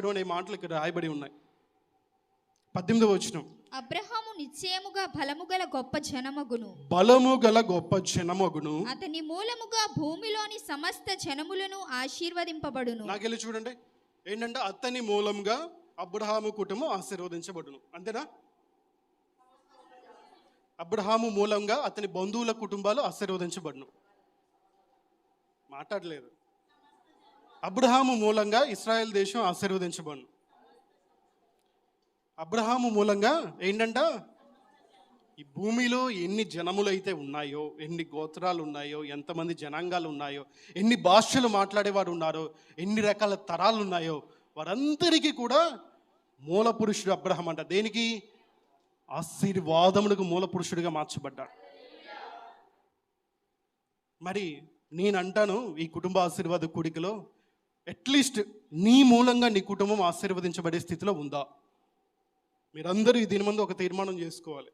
ఇచ్చాడు అనే మాటలు ఇక్కడ రాయబడి ఉన్నాయి. పద్దెనిమిదవ వచనం. అబ్రహాము నిశ్చయముగా బలము గల గొప్ప జనమగును. బలము గల గొప్ప జనమగును. అతని మూలముగా భూమిలోని సమస్త జనములను ఆశీర్వదింపబడును. నాకెళ్ళి చూడండి. ఏంటంటే అతని మూలంగా అబ్రహాము కుటుంబం ఆశీర్వదించబడును. అంతేనా? అబ్రహాము మూలంగా అతని బంధువుల కుటుంబాలు ఆశీర్వదించబడును. మాట్లాడలేదు. అబ్రహాము మూలంగా ఇస్రాయెల్ దేశం ఆశీర్వదించబడు అబ్రహాము మూలంగా ఏంటంట? ఈ భూమిలో ఎన్ని జనములు అయితే ఉన్నాయో ఎన్ని గోత్రాలు ఉన్నాయో ఎంతమంది జనాంగాలు ఉన్నాయో ఎన్ని భాషలు మాట్లాడేవారు ఉన్నారో ఎన్ని రకాల తరాలు ఉన్నాయో వారందరికీ కూడా మూల పురుషుడు అబ్రహం అంట. దేనికి? ఆశీర్వాదములకు మూల పురుషుడిగా మార్చబడ్డాడు మరి నేను అంటాను ఈ కుటుంబ ఆశీర్వాద కూడికలో అట్లీస్ట్ నీ మూలంగా నీ కుటుంబం ఆశీర్వదించబడే స్థితిలో ఉందా? మీరందరూ దీని ముందు ఒక తీర్మానం చేసుకోవాలి.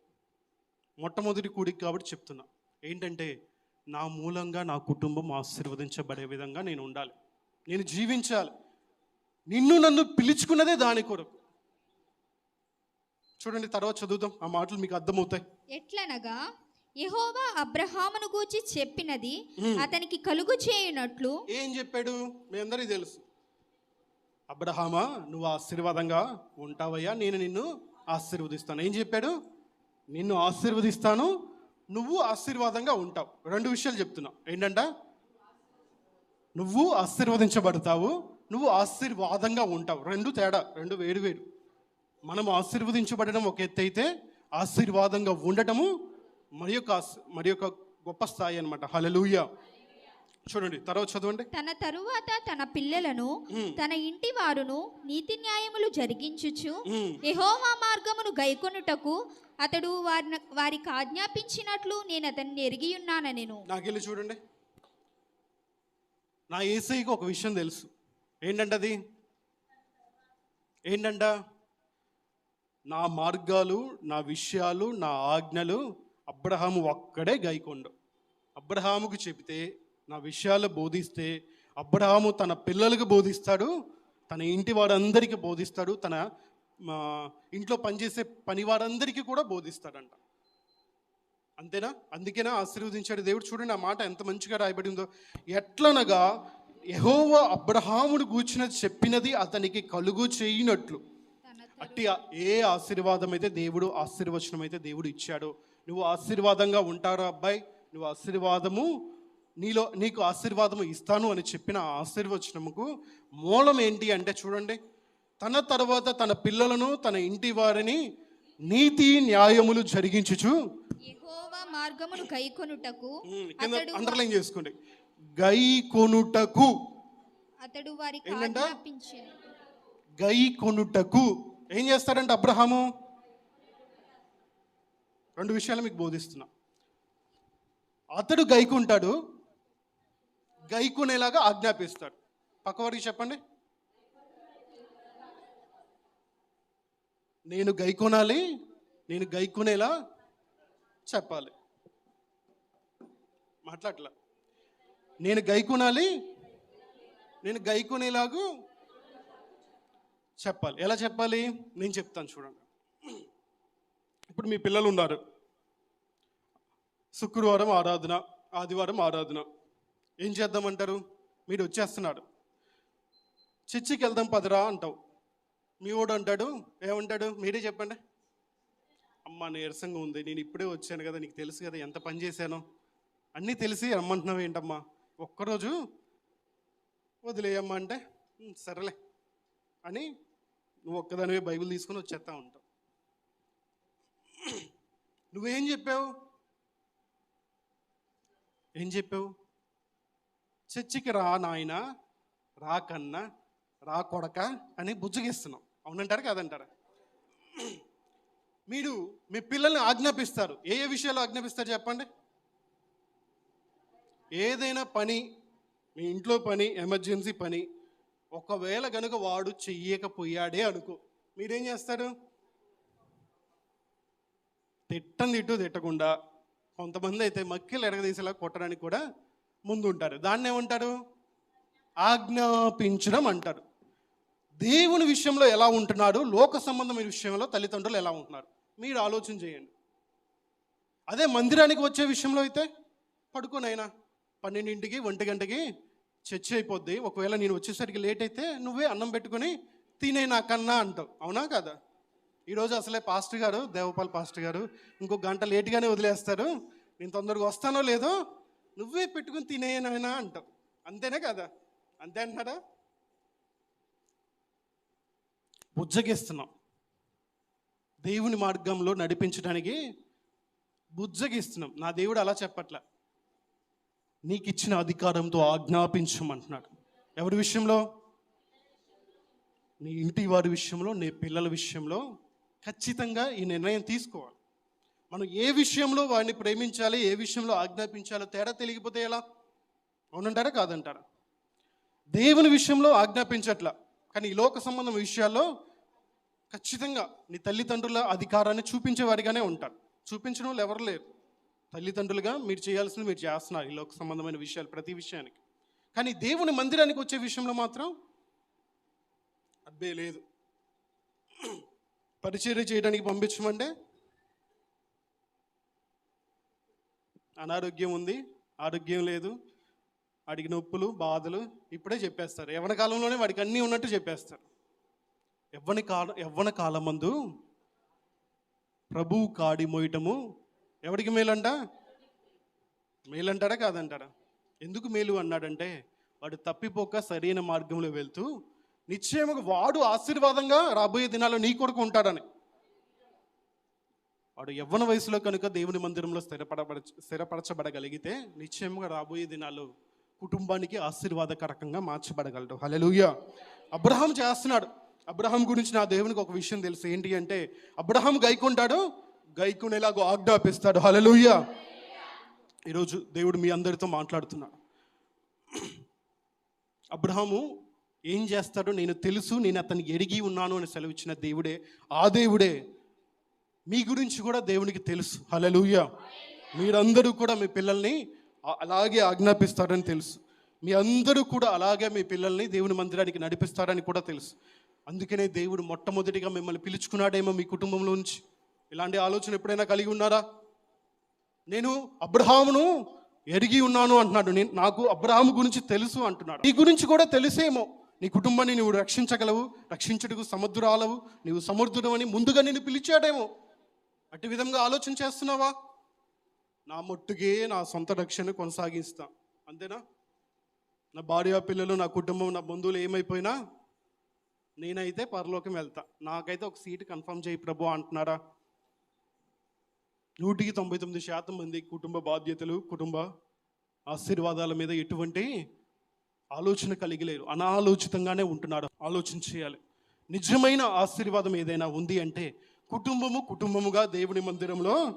మొట్టమొదటి కూడికి కాబట్టి చెప్తున్నా. ఏంటంటే నా మూలంగా నా కుటుంబం ఆశీర్వదించబడే విధంగా నేను ఉండాలి. నేను జీవించాలి. నిన్ను నన్ను పిలుచుకున్నదే దాని కొరకు. చూడండి తర్వాత చదువుదాం. ఆ మాటలు మీకు అర్థమవుతాయి. ఎట్లనగా యెహోవా అబ్రహామును గూర్చి చెప్పినది అతనికి కలుగు చేయునట్లు. ఏం చెప్పాడు? మీ అందరికీ తెలుసు. అబ్రహామా నువ్వు ఆశీర్వాదంగా ఉంటావయ్యా నేను నిన్ను ఆశీర్వదిస్తాను. ఏం చెప్పాడు? నిన్ను ఆశీర్వదిస్తాను నువ్వు ఆశీర్వాదంగా ఉంటావు. రెండు విషయాలు చెప్తున్నా. ఏంటంట? నువ్వు ఆశీర్వదించబడతావు నువ్వు ఆశీర్వాదంగా ఉంటావు. రెండు తేడా రెండు వేరు వేరు. మనం ఆశీర్వదించబడడం ఒక ఎత్తు అయితే ఆశీర్వాదంగా ఉండటము మరి యొక్క మరి యొక్క గొప్ప స్థాయి అనమాట హలలుయ చూడండి తర్వాత చదవండి. తన తరువాత తన పిల్లలను తన ఇంటి వారును నీతి న్యాయములు జరిగించుచు. యెహోవా మార్గమును గైకొనుటకు అతడు వారిని వారికి ఆజ్ఞాపించినట్లు నేను అతన్ని ఎరిగి ఉన్నానెను నాకెళ్ళి చూడండి. నా ఏసైకి ఒక విషయం తెలుసు. ఏంటంట అది ఏంటంట? నా మార్గాలు నా విషయాలు నా ఆజ్ఞలు అబ్రహాము ఒక్కడే గైకొండు. అబ్రహాముకు చెబితే నా విషయాలు బోధిస్తే అబ్రహాము తన పిల్లలకు బోధిస్తాడు తన ఇంటి వారందరికీ బోధిస్తాడు తన ఇంట్లో పనిచేసే పని వారందరికీ కూడా బోధిస్తాడంట. అంతేనా? అందుకేనా ఆశీర్వదించాడు దేవుడు. చూడండి ఆ మాట ఎంత మంచిగా రాయబడి ఉందో. ఎట్లనగా యెహోవా అబ్రహాముడు కూర్చున్నది చెప్పినది అతనికి కలుగు చేయినట్లు. అట్టి ఏ ఆశీర్వాదం అయితే దేవుడు ఆశీర్వచనం అయితే దేవుడు ఇచ్చాడో నువ్వు ఆశీర్వాదంగా ఉంటారు అబ్బాయి? నువ్వు ఆశీర్వాదము నీలో నీకు ఆశీర్వాదము ఇస్తాను అని చెప్పిన ఆశీర్వచనముకు మూలం ఏంటి అంటే చూడండి తన తర్వాత తన పిల్లలను తన ఇంటి వారిని నీతి న్యాయములు జరిగించుచు మార్గమును గైకొనుటకు అండర్లైన్ చేసుకోండి. గై కొనుటకు అతడు వారికి ఏం చేస్తాడంటే అబ్రహాము? రెండు విషయాలు మీకు బోధిస్తున్నా. అతడు గైకుంటాడు గైకునేలాగా ఆజ్ఞాపిస్తాడు. పక్కవారికి చెప్పండి. నేను గైకొనాలి నేను గైకునేలా చెప్పాలి. మాట్లాడలా నేను గైకొనాలి నేను గైకొనేలాగు చెప్పాలి. ఎలా చెప్పాలి? నేను చెప్తాను చూడండి. ఇప్పుడు మీ పిల్లలు ఉన్నారు. శుక్రవారం ఆరాధన ఆదివారం ఆరాధన. ఏం చేద్దామంటారు? మీరు వచ్చేస్తున్నాడు చర్చికి వెళ్దాం పదరా అంటావు. మీ వాడు అంటాడు ఏమంటాడు? మీరే చెప్పండి. అమ్మ నీరసంగా ఉంది. నేను ఇప్పుడే వచ్చాను కదా నీకు తెలుసు కదా ఎంత పని చేశానో. అన్నీ తెలిసి రమ్మంటున్నావు ఏంటమ్మా? ఒక్కరోజు వదిలేయమ్మా అంటే సరేలే అని నువ్వు ఒక్కదానివే బైబిల్ తీసుకొని వచ్చేస్తా ఉంటావు. నువ్వేం చెప్పావు? ఏం చెప్పావు? చర్చికి రా నాయన రా కన్నా రా కొడక అని బుజ్జగిస్తున్నావు అవునంటారా కాదంటారా? మీరు మీ పిల్లల్ని ఆజ్ఞాపిస్తారు. ఏ ఏ విషయాలు ఆజ్ఞాపిస్తారు చెప్పండి? ఏదైనా పని మీ ఇంట్లో పని ఎమర్జెన్సీ పని ఒకవేళ కనుక వాడు చెయ్యకపోయాడే అనుకో. మీరేం చేస్తారు? తిట్టం తిట్టు తిట్టకుండా కొంతమంది అయితే మక్కిలు ఎరగదీసేలా కొట్టడానికి కూడా ముందు ఉంటారు దాన్ని ఏమంటారు? ఆజ్ఞాపించడం అంటారు. దేవుని విషయంలో ఎలా ఉంటున్నాడు? లోక సంబంధమైన విషయంలో తల్లిదండ్రులు ఎలా ఉంటున్నారు? మీరు ఆలోచన చేయండి. అదే మందిరానికి వచ్చే విషయంలో అయితే పడుకోనైనా పన్నెండింటికి ఒంటి గంటకి చర్చ అయిపోద్ది. ఒకవేళ నేను వచ్చేసరికి లేట్ అయితే నువ్వే అన్నం పెట్టుకొని తినే నాకన్నా అంటావు. అవునా కదా? ఈరోజు అసలే పాస్టర్ గారు దేవపాల్ పాస్టర్ గారు ఇంకో గంట లేటుగానే వదిలేస్తారు. నేను తొందరగా వస్తానో లేదో నువ్వే పెట్టుకుని తినేయనైనా అంటావు. అంతేనే కదా? అంతే అంటున్నారా బుజ్జగిస్తున్నాం. దేవుని మార్గంలో నడిపించడానికి బుజ్జగిస్తున్నాం. నా దేవుడు అలా చెప్పట్ల. నీకు ఇచ్చిన అధికారంతో ఆజ్ఞాపించమంటున్నాడు. ఎవరి విషయంలో? నీ ఇంటి వారి విషయంలో నీ పిల్లల విషయంలో ఖచ్చితంగా ఈ నిర్ణయం తీసుకోవాలి. మనం ఏ విషయంలో వాడిని ప్రేమించాలి ఏ విషయంలో ఆజ్ఞాపించాలో తేడా తెలియకపోతే ఎలా? అవునంటారా కాదంటారా? దేవుని విషయంలో ఆజ్ఞాపించట్ల. కానీ ఈ లోక సంబంధం విషయాల్లో ఖచ్చితంగా నీ తల్లిదండ్రుల అధికారాన్ని చూపించేవాడిగానే ఉంటారు. చూపించడం వాళ్ళు ఎవరు లేరు. తల్లిదండ్రులుగా మీరు చేయాల్సింది మీరు చేస్తున్నారు ఈ లోక సంబంధమైన విషయాలు ప్రతి విషయానికి. కానీ దేవుని మందిరానికి వచ్చే విషయంలో మాత్రం అబ్బే లేదు. పరిచర్య చేయడానికి పంపించమంటే? అనారోగ్యం ఉంది ఆరోగ్యం లేదు వాడికి నొప్పులు బాధలు ఇప్పుడే చెప్పేస్తారు. యవ్వన కాలంలోనే వాడికి అన్నీ ఉన్నట్టు చెప్పేస్తారు. యవ్వని కాల యవ్వన కాలమందు ప్రభువు కాడి మోయటము ఎవడికి మేలంట? మేలంటాడా కాదంటాడా? ఎందుకు మేలు అన్నాడంటే వాడు తప్పిపోక సరైన మార్గంలో వెళ్తూ నిశ్చయముగా వాడు ఆశీర్వాదంగా రాబోయే దినాల్లో నీ కొడుకు ఉంటాడని. వాడు యవ్వన వయసులో కనుక దేవుని మందిరంలో స్థిరపడబడ స్థిరపరచబడగలిగితే నిశ్చయముగా రాబోయే దినాల్లో కుటుంబానికి ఆశీర్వాదకరకంగా మార్చబడగలడు. హల్లెలూయా. అబ్రహాం చేస్తున్నాడు. అబ్రహాం గురించి నా దేవునికి ఒక విషయం తెలుసు. ఏంటి అంటే అబ్రహాం గైకుంటాడు గైకునేలాగో ఆజ్ఞాపిస్తాడు. హల్లెలూయా. ఈరోజు దేవుడు మీ అందరితో మాట్లాడుతున్నాడు. అబ్రహాము ఏం చేస్తాడో నేను తెలుసు నేను అతన్ని ఎరిగి ఉన్నాను అని సెలవిచ్చిన దేవుడే ఆ దేవుడే మీ గురించి కూడా దేవునికి తెలుసు. హలలుయ మీరందరూ కూడా మీ పిల్లల్ని అలాగే ఆజ్ఞాపిస్తారని తెలుసు. మీ అందరూ కూడా అలాగే మీ పిల్లల్ని దేవుని మందిరానికి నడిపిస్తారని కూడా తెలుసు. అందుకనే దేవుడు మొట్టమొదటిగా మిమ్మల్ని పిలుచుకున్నాడేమో మీ కుటుంబంలో నుంచి. ఇలాంటి ఆలోచన ఎప్పుడైనా కలిగి ఉన్నారా? నేను అబ్రహామును ఎరిగి ఉన్నాను అంటున్నాడు. నేను నాకు అబ్రహాము గురించి తెలుసు అంటున్నాడు. నీ గురించి కూడా తెలుసేమో. నీ కుటుంబాన్ని నువ్వు రక్షించగలవు రక్షించుటకు సముద్రాలవు నీవు సముద్రుడు అని ముందుగా నేను పిలిచాడేమో. అటు విధంగా ఆలోచన చేస్తున్నావా? నా మట్టుకే నా సొంత రక్షణ కొనసాగిస్తా. అంతేనా? నా భార్య పిల్లలు నా కుటుంబం నా బంధువులు ఏమైపోయినా నేనైతే పరలోకం వెళ్తా. నాకైతే ఒక సీట్ కన్ఫర్మ్ చేయి ప్రభు అంటున్నారా నూటికి తొంభై తొమ్మిది శాతం మంది కుటుంబ బాధ్యతలు కుటుంబ ఆశీర్వాదాల మీద ఎటువంటి ఆలోచన కలిగి లేరు అనాలోచితంగానే ఉంటున్నాడు. ఆలోచన చేయాలి. నిజమైన ఆశీర్వాదం ఏదైనా ఉంది అంటే కుటుంబము కుటుంబముగా దేవుని మందిరంలో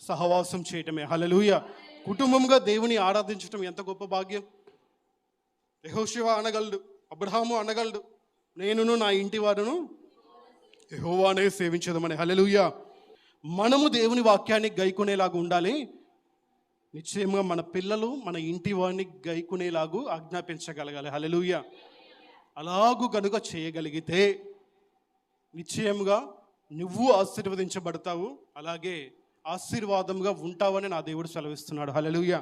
సహవాసం చేయటమే. హలలుయ కుటుంబముగా దేవుని ఆరాధించటం ఎంత గొప్ప భాగ్యం. యహోశివ అనగలడు. అబ్రహాము అనగలడు. నేనును నా ఇంటి వారును యహోవానే సేవించదమని. హలలుయ మనము దేవుని వాక్యాన్ని గైకొనేలాగా ఉండాలి. నిశ్చయంగా మన పిల్లలు మన ఇంటి వారిని గైకునేలాగు ఆజ్ఞాపించగలగాలి. హలలుయ అలాగు కనుక చేయగలిగితే నిశ్చయంగా నువ్వు ఆశీర్వదించబడతావు. అలాగే ఆశీర్వాదంగా ఉంటావని నా దేవుడు సెలవిస్తున్నాడు. హలలుయ